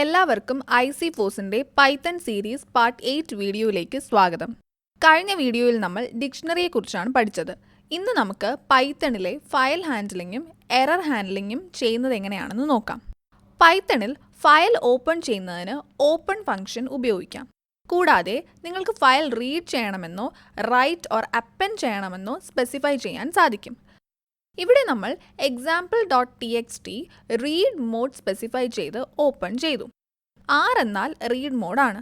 എല്ലാവർക്കും I C ഫോസിന്റെ Python series part eight വീഡിയോയിലേക്ക് സ്വാഗതം. കഴിഞ്ഞ വീഡിയോയിൽ നമ്മൾ ഡിക്ഷണറിയെക്കുറിച്ചാണ് പഠിച്ചത്. ഇന്ന് നമുക്ക് പൈത്തണിലെ ഫയൽ ഹാൻഡ്ലിങ്ങും എറർ ഹാൻഡ്ലിങ്ങും ചെയ്യുന്നത് എങ്ങനെയാണെന്ന് നോക്കാം. പൈത്തണിൽ ഫയൽ ഓപ്പൺ ചെയ്യുന്നതിന് ഓപ്പൺ ഫംഗ്ഷൻ ഉപയോഗിക്കാം. കൂടാതെ നിങ്ങൾക്ക് ഫയൽ റീഡ് ചെയ്യണമെന്നോ റൈറ്റ് ഓർ അപ്പൻ ചെയ്യണമെന്നോ സ്പെസിഫൈ ചെയ്യാൻ സാധിക്കും. ഇവിടെ നമ്മൾ example dot T X T read mode specify ചെയ്ത് ഓപ്പൺ ചെയ്തു. ആർ എന്നാൽ റീഡ് മോഡാണ്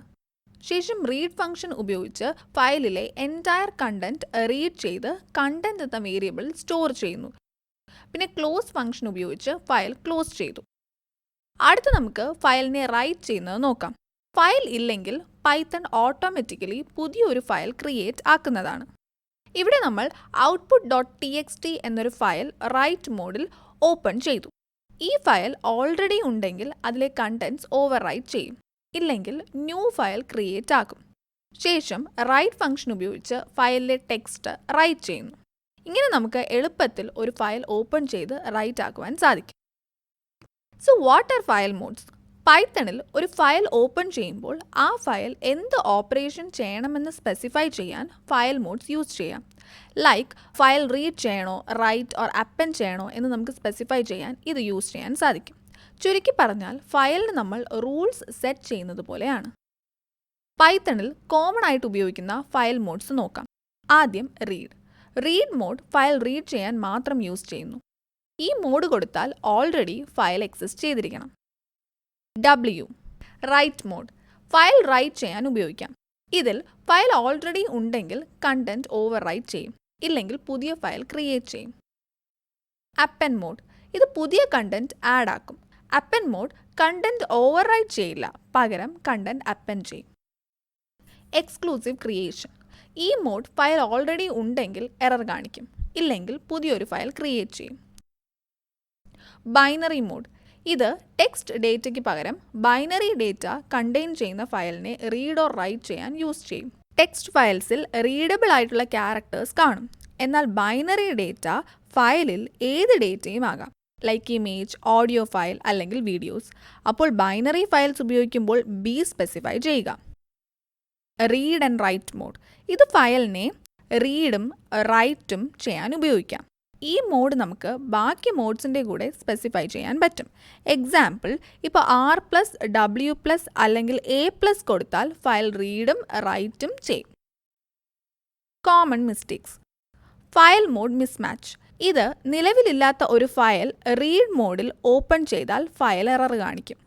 ശേഷം റീഡ് ഫംഗ്ഷൻ ഉപയോഗിച്ച് ഫയലിലെ എന്റയർ കണ്ടന്റ് റീഡ് ചെയ്ത് കണ്ടന്റ് എന്ന വേരിയബിൾ സ്റ്റോർ ചെയ്യുന്നു. പിന്നെ ക്ലോസ് ഫംഗ്ഷൻ ഉപയോഗിച്ച് ഫയൽ ക്ലോസ് ചെയ്തു. അടുത്ത് നമുക്ക് ഫയലിനെ റൈറ്റ് ചെയ്യുന്നത് നോക്കാം. ഫയൽ ഇല്ലെങ്കിൽ പൈത്തൺ ഓട്ടോമാറ്റിക്കലി പുതിയൊരു ഫയൽ ക്രിയേറ്റ് ആക്കുന്നതാണ്. ഇവിടെ നമ്മൾ output dot T X T എന്നൊരു ഫയൽ റൈറ്റ് മോഡിൽ ഓപ്പൺ ചെയ്തു. ഈ ഫയൽ ഓൾറെഡി ഉണ്ടെങ്കിൽ അതിലെ കണ്ടൻസ് ഓവർ റൈറ്റ് ചെയ്യും. ഇല്ലെങ്കിൽ ന്യൂ ഫയൽ ക്രിയേറ്റ് ആക്കും. ശേഷം റൈറ്റ് ഫംഗ്ഷൻ ഉപയോഗിച്ച് ഫയലിലെ ടെക്സ്റ്റ് റൈറ്റ് ചെയ്യുന്നു. ഇങ്ങനെ നമുക്ക് എളുപ്പത്തിൽ ഒരു ഫയൽ ഓപ്പൺ ചെയ്ത് റൈറ്റ് ആക്കുവാൻ സാധിക്കും. So what are file modes പൈത്തണിൽ ഒരു ഫയൽ ഓപ്പൺ ചെയ്യുമ്പോൾ ആ ഫയൽ എന്ത് ഓപ്പറേഷൻ ചെയ്യണമെന്ന് സ്പെസിഫൈ ചെയ്യാൻ ഫയൽ മോഡ്സ് യൂസ് ചെയ്യാം. ലൈക്ക് ഫയൽ റീഡ് ചെയ്യണോ റൈറ്റ് ഓർ അപ്പൻ ചെയ്യണോ എന്ന് നമുക്ക് സ്പെസിഫൈ ചെയ്യാൻ ഇത് യൂസ് ചെയ്യാൻ സാധിക്കും. ചുരുക്കി പറഞ്ഞാൽ ഫയലിന് നമ്മൾ റൂൾസ് സെറ്റ് ചെയ്യുന്നത് പോലെയാണ്. പൈത്തണിൽ കോമൺ ആയിട്ട് ഉപയോഗിക്കുന്ന ഫയൽ മോഡ്സ് നോക്കാം. ആദ്യം read read mode file read ചെയ്യാൻ മാത്രം യൂസ് ചെയ്യുന്നു. ഈ മോഡ് കൊടുത്താൽ ഓൾറെഡി ഫയൽ എക്സിസ്റ്റ് ചെയ്തിരിക്കണം. W write mode file write ചെയ്യാൻ ഉപയോഗിക്കാം. ഇതിൽ ഫയൽ ഓൾറെഡി ഉണ്ടെങ്കിൽ കണ്ടന്റ് ഓവർ റൈറ്റ് ചെയ്യും. ഇല്ലെങ്കിൽ പുതിയ ഫയൽ ക്രിയേറ്റ് ചെയ്യും. അപ്പൻ മോഡ് ഇത് പുതിയ കണ്ടന്റ് ആഡ് ആക്കും. അപ്പൻ മോഡ് കണ്ടന്റ് ഓവർ റൈറ്റ് ചെയ്യില്ല. പകരം കണ്ടന്റ് അപ്പൻ ചെയ്യും. എക്സ്ക്ലൂസീവ് ക്രിയേഷൻ ഈ മോഡ് ഫയൽ ഓൾറെഡി ഉണ്ടെങ്കിൽ എറർ കാണിക്കും. ഇല്ലെങ്കിൽ പുതിയൊരു ഫയൽ ക്രിയേറ്റ് ചെയ്യും. ബൈനറി മോഡ് ഇത് ടെക്സ്റ്റ് ഡേറ്റയ്ക്ക് പകരം ബൈനറി ഡേറ്റ കണ്ടെയ്ൻ ചെയ്യുന്ന ഫയലിനെ റീഡ് ഓർ റൈറ്റ് ചെയ്യാൻ യൂസ് ചെയ്യും. ടെക്സ്റ്റ് ഫയൽസിൽ റീഡബിൾ ആയിട്ടുള്ള ക്യാരക്ടേഴ്സ് കാണും. എന്നാൽ ബൈനറി ഡേറ്റ ഫയലിൽ ഏത് ഡേറ്റയും ആകാം. ലൈക്ക് ഇമേജ് ഓഡിയോ ഫയൽ അല്ലെങ്കിൽ വീഡിയോസ് അപ്പോൾ ബൈനറി ഫയൽസ് ഉപയോഗിക്കുമ്പോൾ ബി സ്പെസിഫൈ ചെയ്യുക. റീഡ് ആൻഡ് റൈറ്റ് മോഡ് ഇത് ഫയലിനെ റീഡും റൈറ്റും ചെയ്യാൻ ഉപയോഗിക്കാം. ഈ മോഡ് നമുക്ക് ബാക്കി മോഡ്സിന്റെ കൂടെ സ്പെസിഫൈ ചെയ്യാൻ പറ്റും. എക്സാമ്പിൾ ഇപ്പോൾ ആർ പ്ലസ് ഡബ്ല്യു പ്ലസ് അല്ലെങ്കിൽ എ പ്ലസ് കൊടുത്താൽ ഫയൽ റീഡും റൈറ്റും ചെയ്യും. Common mistakes file mode mismatch ഇത് നിലവിലില്ലാത്ത ഒരു ഫയൽ റീഡ് മോഡിൽ ഓപ്പൺ ചെയ്താൽ ഫയൽ എറർ കാണിക്കും.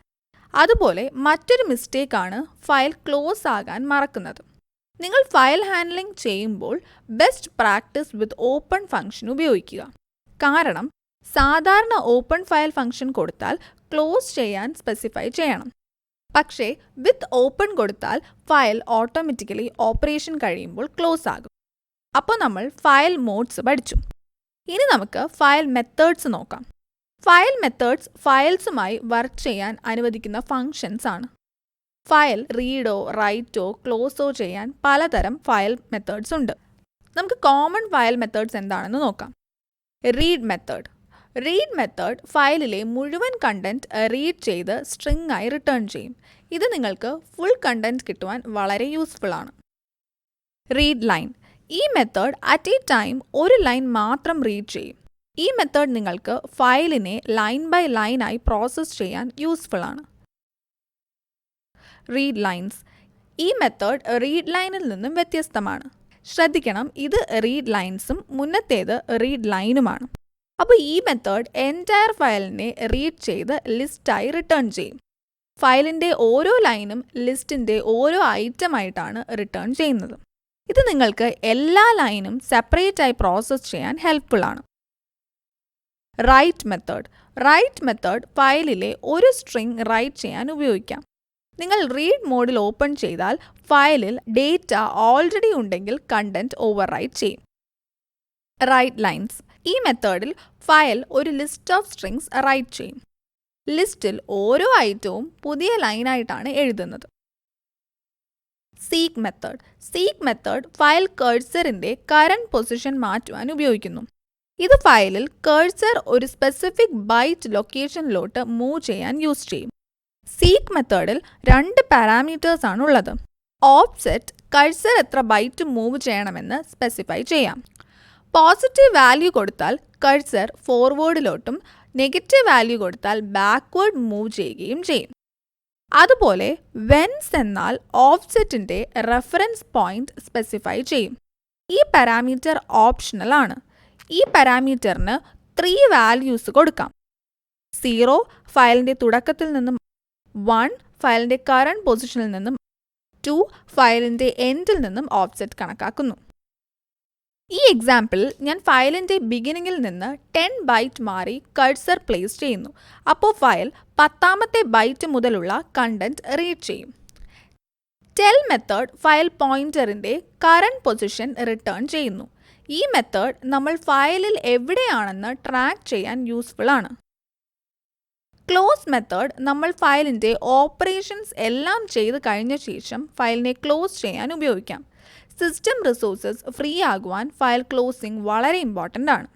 അതുപോലെ മറ്റൊരു മിസ്റ്റേക്കാണ് ഫയൽ ക്ലോസ് ആകാൻ മറക്കുന്നത്. നിങ്ങൾ ഫയൽ ഹാൻഡ്ലിംഗ് ചെയ്യുമ്പോൾ best practice with open function ഉപയോഗിക്കുക. കാരണം സാധാരണ ഓപ്പൺ ഫയൽ ഫംഗ്ഷൻ കൊടുത്താൽ ക്ലോസ് ചെയ്യാൻ സ്പെസിഫൈ ചെയ്യണം. പക്ഷേ വിത്ത് ഓപ്പൺ കൊടുത്താൽ ഫയൽ ഓട്ടോമാറ്റിക്കലി ഓപ്പറേഷൻ കഴിയുമ്പോൾ ക്ലോസ് ആകും. അപ്പോൾ നമ്മൾ ഫയൽ മോഡ്സ് പഠിച്ചു. ഇനി നമുക്ക് ഫയൽ മെത്തേഡ്സ് നോക്കാം. ഫയൽ മെത്തേഡ്സ് ഫയൽസുമായി വർക്ക് ചെയ്യാൻ അനുവദിക്കുന്ന ഫങ്ഷൻസ് ആണ്. ഫയൽ റീഡോ റൈറ്റോ ക്ലോസോ ചെയ്യാൻ പലതരം ഫയൽ മെത്തേഡ്സ് ഉണ്ട്. നമുക്ക് കോമൺ ഫയൽ മെത്തേഡ്സ് എന്താണെന്ന് നോക്കാം. റീഡ് മെത്തേഡ് റീഡ് മെത്തേഡ് ഫയലിലെ മുഴുവൻ കണ്ടന്റ് റീഡ് ചെയ്ത് സ്ട്രിംഗ് ആയി റിട്ടേൺ ചെയ്യും. ഇത് നിങ്ങൾക്ക് ഫുൾ കണ്ടന്റ് കിട്ടുവാൻ വളരെ യൂസ്ഫുൾ ആണ്. റീഡ് ലൈൻ ഈ മെത്തേഡ് അറ്റ് എ ടൈം ഒരു ലൈൻ മാത്രം റീഡ് ചെയ്യും. ഈ മെത്തേഡ് നിങ്ങൾക്ക് ഫയലിനെ ലൈൻ ബൈ ലൈനായി പ്രോസസ്സ് ചെയ്യാൻ യൂസ്ഫുൾ ആണ്. റീഡ് ലൈൻസ് ഈ മെത്തേഡ് റീഡ് ലൈനിൽ നിന്നും വ്യത്യസ്തമാണ്. ശ്രദ്ധിക്കണം ഇത് റീഡ് ലൈൻസും മുന്നത്തേത് റീഡ് ലൈനുമാണ് അപ്പോൾ ഈ മെത്തേഡ് എന്റയർ ഫയലിനെ റീഡ് ചെയ്ത് ലിസ്റ്റായി റിട്ടേൺ ചെയ്യും. ഫയലിന്റെ ഓരോ ലൈനും ലിസ്റ്റിന്റെ ഓരോ ഐറ്റമായിട്ടാണ് റിട്ടേൺ ചെയ്യുന്നത്. ഇത് നിങ്ങൾക്ക് എല്ലാ ലൈനും സെപ്പറേറ്റായി പ്രോസസ്സ് ചെയ്യാൻ ഹെൽപ്ഫുൾ ആണ്. റൈറ്റ് മെത്തേഡ് റൈറ്റ് മെത്തേഡ് ഫയലിലെ ഒരു സ്ട്രിംഗ് റൈറ്റ് ചെയ്യാൻ ഉപയോഗിക്കാം. നിങ്ങൾ റീഡ് മോഡിൽ ഓപ്പൺ ചെയ്താൽ ഫയലിൽ ഡേറ്റ ഓൾറെഡി ഉണ്ടെങ്കിൽ കണ്ടന്റ് ഓവർ റൈറ്റ് ചെയ്യും. റൈറ്റ് ലൈൻസ് ഈ മെത്തേഡിൽ ഫയൽ ഒരു ലിസ്റ്റ് ഓഫ് സ്ട്രിങ്സ് റൈറ്റ് ചെയ്യും. ലിസ്റ്റിൽ ഓരോ ഐറ്റവും പുതിയ ലൈനായിട്ടാണ് എഴുതുന്നത്. Seek method seek method file കേഴ്സറിന്റെ current position മാറ്റുവാൻ ഉപയോഗിക്കുന്നു. ഇത് ഫയലിൽ കേഴ്സർ ഒരു സ്പെസിഫിക് ബൈറ്റ് ലൊക്കേഷനിലോട്ട് മൂവ് ചെയ്യാൻ യൂസ് ചെയ്യും. സീക്ക് മെത്തേഡിൽ രണ്ട് പാരാമീറ്റേഴ്സ് ആണ് ഉള്ളത് ഓപ്സെറ്റ് കഴ്സർ എത്ര ബൈറ്റ് മൂവ് ചെയ്യണമെന്ന് സ്പെസിഫൈ ചെയ്യാം. പോസിറ്റീവ് വാല്യൂ കൊടുത്താൽ കഴ്സർ ഫോർവേഡിലോട്ടും നെഗറ്റീവ് വാല്യൂ കൊടുത്താൽ ബാക്ക്വേർഡ് മൂവ് ചെയ്യുകയും ചെയ്യും. അതുപോലെ വെൻസ് എന്നാൽ ഓഫ്സെറ്റിന്റെ റെഫറൻസ് പോയിന്റ് സ്പെസിഫൈ ചെയ്യും. ഈ പാരാമീറ്റർ ഓപ്ഷണൽ ആണ്. ഈ പാരാമീറ്ററിന് ത്രീ വാല്യൂസ് കൊടുക്കാം. സീറോ ഫയലിന്റെ തുടക്കത്തിൽ നിന്നും വൺ ഫയലിന്റെ കറണ്ട് പൊസിഷനിൽ നിന്നും ടു ഫയലിന്റെ എൻഡിൽ നിന്നും ഓഫ്സെറ്റ് കണക്കാക്കുന്നു. ഈ എക്സാമ്പിളിൽ ഞാൻ ഫയലിന്റെ ബിഗിനിങ്ങിൽ നിന്ന് ടെൻ ബൈറ്റ് മാറി കഴ്സർ പ്ലേസ് ചെയ്യുന്നു. അപ്പോൾ ഫയൽ പത്താമത്തെ ബൈറ്റ് മുതലുള്ള കണ്ടന്റ് റീഡ് ചെയ്യും. ടെൽ മെത്തേഡ് ഫയൽ പോയിന്ററിന്റെ കറണ്ട് പൊസിഷൻ റിട്ടേൺ ചെയ്യുന്നു. ഈ മെത്തേഡ് നമ്മൾ ഫയലിൽ എവിടെയാണെന്ന് ട്രാക്ക് ചെയ്യാൻ യൂസ്ഫുൾ ആണ്. ക്ലോസ് മെത്തേഡ് നമ്മൾ ഫയലിന്റെ ഓപ്പറേഷൻസ് എല്ലാം ചെയ്ത് കഴിഞ്ഞ ശേഷം ഫയലിനെ ക്ലോസ് ചെയ്യാൻ ഉപയോഗിക്കാം. സിസ്റ്റം റിസോഴ്സസ് ഫ്രീ ആകുവാൻ ഫയൽ ക്ലോസിംഗ് വളരെ ഇമ്പോർട്ടന്റ് ആണ്.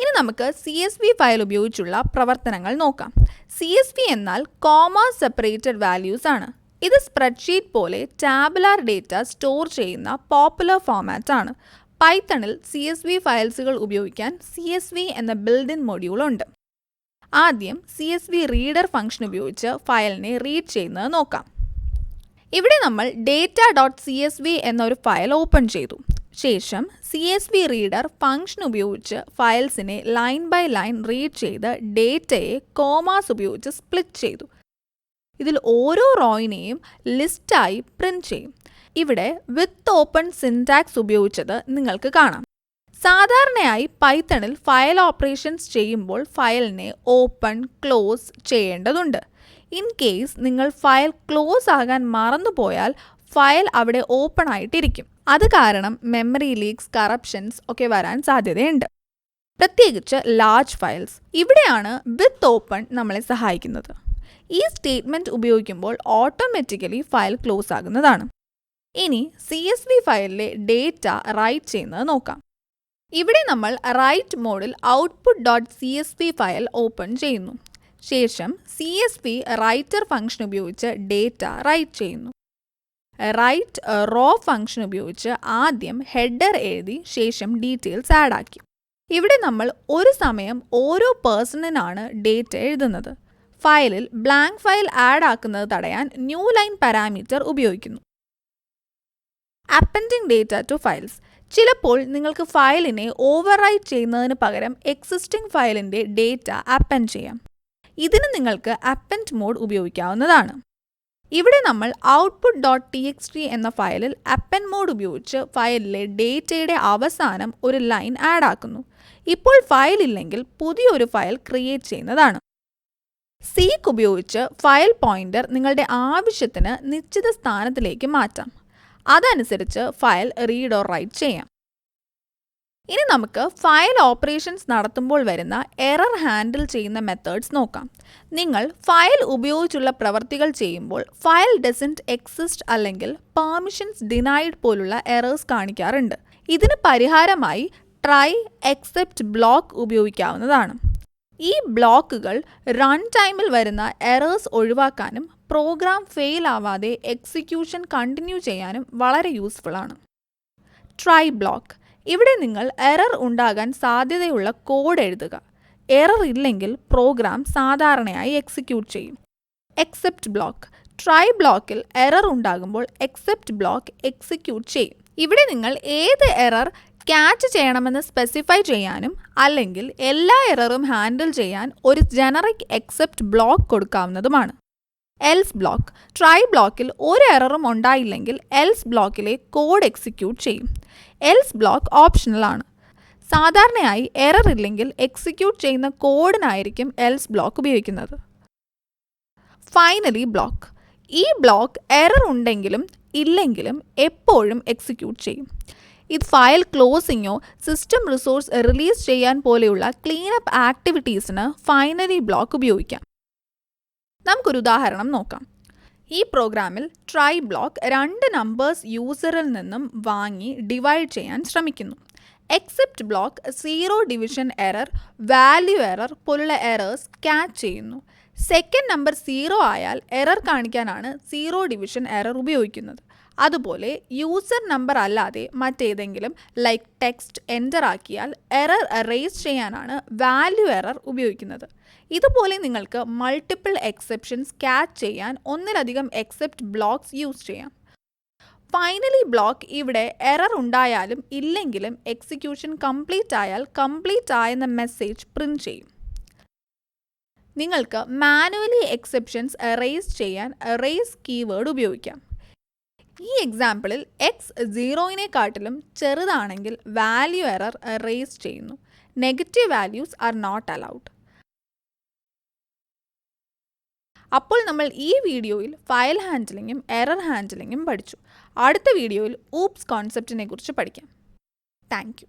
ഇനി നമുക്ക് സി എസ് വി ഫയൽ ഉപയോഗിച്ചുള്ള പ്രവർത്തനങ്ങൾ നോക്കാം. സി എസ് വി എന്നാൽ കോമ സെപ്പറേറ്റഡ് വാല്യൂസ് ആണ്. ഇത് സ്പ്രെഡ്ഷീറ്റ് പോലെ ടാബുലാർ ഡേറ്റ സ്റ്റോർ ചെയ്യുന്ന പോപ്പുലർ ഫോമാറ്റ് ആണ്. പൈത്തണിൽ സി എസ് വി ഫയൽസുകൾ ഉപയോഗിക്കാൻ സി എസ് വി എന്ന ബിൽഡിൻ മൊഡ്യൂൾ ഉണ്ട്. ആദ്യം C S V reader function ഉപയോഗിച്ച് ഫയലിനെ റീഡ് ചെയ്യുന്നത് നോക്കാം. ഇവിടെ നമ്മൾ data dot C S V എന്നൊരു ഫയൽ ഓപ്പൺ ചെയ്തു. ശേഷം C S V reader function ഉപയോഗിച്ച് ഫയൽസിനെ ലൈൻ ബൈ ലൈൻ റീഡ് ചെയ്ത് ഡേറ്റയെ കോമാസ് ഉപയോഗിച്ച് സ്പ്ലിറ്റ് ചെയ്തു. ഇതിൽ ഓരോ റോയിനെയും ലിസ്റ്റായി പ്രിന്റ് ചെയ്യും. ഇവിടെ വിത്ത് ഓപ്പൺ സിൻടാക്സ് ഉപയോഗിച്ചത് നിങ്ങൾക്ക് കാണാം. സാധാരണയായി പൈത്തണിൽ ഫയൽ ഓപ്പറേഷൻസ് ചെയ്യുമ്പോൾ ഫയലിനെ ഓപ്പൺ ക്ലോസ് ചെയ്യേണ്ടതുണ്ട്. ഇൻ കേസ് നിങ്ങൾ ഫയൽ ക്ലോസ് ആകാൻ മറന്നുപോയാൽ ഫയൽ അവിടെ ഓപ്പൺ ആയിട്ടിരിക്കും. അത് കാരണം മെമ്മറി ലീക്സ് കറപ്ഷൻസ് ഒക്കെ വരാൻ സാധ്യതയുണ്ട്. പ്രത്യേകിച്ച് ലാർജ് ഫയൽസ് ഇവിടെയാണ് വിത്ത് ഓപ്പൺ നമ്മളെ സഹായിക്കുന്നത്. ഈ സ്റ്റേറ്റ്മെന്റ് ഉപയോഗിക്കുമ്പോൾ ഓട്ടോമാറ്റിക്കലി ഫയൽ ക്ലോസ് ആകുന്നതാണ്. ഇനി സി എസ് വി ഫയലിലെ ഡേറ്റ റൈറ്റ് ചെയ്യുന്നത് നോക്കാം. ഇവിടെ നമ്മൾ റൈറ്റ് മോഡിൽ output dot C S V file open ചെയ്യുന്നു. ശേഷം C S V writer function ഉപയോഗിച്ച് ഡേറ്റ റൈറ്റ് ചെയ്യുന്നു. റൈറ്റ് റോ ഫംഗ്ഷൻ ഉപയോഗിച്ച് ആദ്യം ഹെഡർ എഴുതി ശേഷം ഡീറ്റെയിൽസ് ആഡ് ആക്കി. ഇവിടെ നമ്മൾ ഒരു സമയം ഓരോ പേഴ്സണിനാണ് ഡേറ്റ എഴുതുന്നത്. ഫയലിൽ ബ്ലാങ്ക് ഫയൽ ആഡ് ആക്കുന്നത് തടയാൻ ന്യൂ ലൈൻ പാരാമീറ്റർ ഉപയോഗിക്കുന്നു. അപ്പൻഡിങ് ഡേറ്റ ടു ഫയൽസ് ചിലപ്പോൾ നിങ്ങൾക്ക് ഫയലിനെ ഓവർറൈറ്റ് ചെയ്യുന്നതിന് പകരം എക്സിസ്റ്റിംഗ് ഫയലിന്റെ ഡേറ്റ അപ്പൻഡ് ചെയ്യാം. ഇതിന് നിങ്ങൾക്ക് അപ്പൻഡ് മോഡ് ഉപയോഗിക്കാവുന്നതാണ്. ഇവിടെ നമ്മൾ output dot T X T എന്ന ഫയലിൽ അപ്പൻ മോഡ് ഉപയോഗിച്ച് ഫയലിലെ ഡേറ്റയുടെ അവസാനം ഒരു ലൈൻ ആഡ് ആക്കുന്നു. ഇപ്പോൾ ഫയൽ ഇല്ലെങ്കിൽ പുതിയൊരു ഫയൽ ക്രിയേറ്റ് ചെയ്യുന്നതാണ്. സീക്ക് ഉപയോഗിച്ച് ഫയൽ പോയിന്റർ നിങ്ങളുടെ ആവശ്യത്തിന് നിശ്ചിത സ്ഥാനത്തിലേക്ക് മാറ്റാം. അതനുസരിച്ച് ഫയൽ റീഡ് ഓർ റൈറ്റ് ചെയ്യാം. ഇനി നമുക്ക് ഫയൽ ഓപ്പറേഷൻസ് നടത്തുമ്പോൾ വരുന്ന എറർ ഹാൻഡിൽ ചെയ്യുന്ന മെത്തേഡ്സ് നോക്കാം. നിങ്ങൾ ഫയൽ ഉപയോഗിച്ചുള്ള പ്രവർത്തികൾ ചെയ്യുമ്പോൾ ഫയൽ ഡസന്റ് എക്സിസ്റ്റ് അല്ലെങ്കിൽ പെർമിഷൻസ് ഡിനൈഡ് പോലുള്ള എറേഴ്സ് കാണിക്കാറുണ്ട്. ഇതിന് പരിഹാരമായി ട്രൈ എക്സെപ്റ്റ് ബ്ലോക്ക് ഉപയോഗിക്കാവുന്നതാണ്. ഈ ബ്ലോക്കുകൾ റൺ ടൈമിൽ വരുന്ന എറേഴ്സ് ഒഴിവാക്കാനും പ്രോഗ്രാം ഫെയിൽ ആവാതെ എക്സിക്യൂഷൻ കണ്ടിന്യൂ ചെയ്യാനും വളരെ യൂസ്ഫുൾ ആണ്. Try block. ഇവിടെ നിങ്ങൾ എറർ ഉണ്ടാകാൻ സാധ്യതയുള്ള കോഡ് എഴുതുക. എറർ ഇല്ലെങ്കിൽ പ്രോഗ്രാം സാധാരണയായി എക്സിക്യൂട്ട് ചെയ്യും. Except block. ട്രൈ ബ്ലോക്കിൽ എറർ ഉണ്ടാകുമ്പോൾ എക്സെപ്റ്റ് ബ്ലോക്ക് എക്സിക്യൂട്ട് ചെയ്യും. ഇവിടെ നിങ്ങൾ ഏത് എറർ ക്യാച്ച് ചെയ്യണമെന്ന് സ്പെസിഫൈ ചെയ്യാനും അല്ലെങ്കിൽ എല്ലാ എററും ഹാൻഡിൽ ചെയ്യാൻ ഒരു ജനറിക് എക്സെപ്റ്റ് ബ്ലോക്ക് കൊടുക്കാവുന്നതുമാണ്. എൽസ് ബ്ലോക്ക് ട്രൈ ബ്ലോക്കിൽ ഒരു എററും ഉണ്ടായില്ലെങ്കിൽ എൽസ് ബ്ലോക്കിലെ കോഡ് എക്സിക്യൂട്ട് ചെയ്യും. എൽസ് ബ്ലോക്ക് ഓപ്ഷണൽ ആണ്. സാധാരണയായി എറർ ഇല്ലെങ്കിൽ എക്സിക്യൂട്ട് ചെയ്യുന്ന കോഡിനായിരിക്കും എൽസ് ബ്ലോക്ക് ഉപയോഗിക്കുന്നത്. ഫൈനലി ബ്ലോക്ക് ഈ ബ്ലോക്ക് എറർ ഉണ്ടെങ്കിലും ഇല്ലെങ്കിലും എപ്പോഴും എക്സിക്യൂട്ട് ചെയ്യും. ഇത് ഫയൽ ക്ലോസിങ്ങോ സിസ്റ്റം റിസോഴ്സ് റിലീസ് ചെയ്യാൻ പോലെയുള്ള ക്ലീനപ്പ് ആക്ടിവിറ്റീസിന് ഫൈനലി ബ്ലോക്ക് ഉപയോഗിക്കാം. നമുക്കൊരു ഉദാഹരണം നോക്കാം. ഈ പ്രോഗ്രാമിൽ ട്രൈ ബ്ലോക്ക് രണ്ട് നമ്പേഴ്സ് യൂസറിൽ നിന്നും വാങ്ങി ഡിവൈഡ് ചെയ്യാൻ ശ്രമിക്കുന്നു. Except block zero division error value error പോലുള്ള എറേഴ്സ് ക്യാച്ച് ചെയ്യുന്നു. സെക്കൻഡ് നമ്പർ സീറോ ആയാൽ എറർ കാണിക്കാനാണ് സീറോ ഡിവിഷൻ എറർ ഉപയോഗിക്കുന്നത്. അതുപോലെ യൂസർ നമ്പർ അല്ലാതെ മറ്റേതെങ്കിലും ലൈക്ക് ടെക്സ്റ്റ് എന്റർ ആക്കിയാൽ എറർ റേസ് ചെയ്യാനാണ് വാല്യൂ എറർ ഉപയോഗിക്കുന്നത്. ഇതുപോലെ നിങ്ങൾക്ക് മൾട്ടിപ്പിൾ എക്സെപ്ഷൻസ് ക്യാച്ച് ചെയ്യാൻ ഒന്നിലധികം എക്സെപ്റ്റ് ബ്ലോക്സ് യൂസ് ചെയ്യാം. ഫൈനലി ബ്ലോക്ക് ഇവിടെ എറർ ഉണ്ടായാലും ഇല്ലെങ്കിലും എക്സിക്യൂഷൻ കംപ്ലീറ്റ് ആയാൽ കംപ്ലീറ്റ് ആയെന്ന മെസ്സേജ് പ്രിന്റ് ചെയ്യും. നിങ്ങൾക്ക് മാനുവലി എക്സെപ്ഷൻസ് എറേസ് ചെയ്യാൻ എറേസ് കീവേഡ് ഉപയോഗിക്കാം. ഈ എക്സാമ്പിളിൽ എക്സ് സീറോയിനെക്കാട്ടിലും ചെറുതാണെങ്കിൽ വാല്യൂ എറർ റേസ് ചെയ്യുന്നു. Negative values are not allowed അപ്പോൾ നമ്മൾ ഈ വീഡിയോയിൽ ഫയൽ ഹാൻഡിലിങ്ങും എറർ ഹാൻഡിലിങ്ങും പഠിച്ചു. അടുത്ത വീഡിയോയിൽ ഊപ്സ് കോൺസെപ്റ്റിനെ കുറിച്ച് പഠിക്കാം. താങ്ക്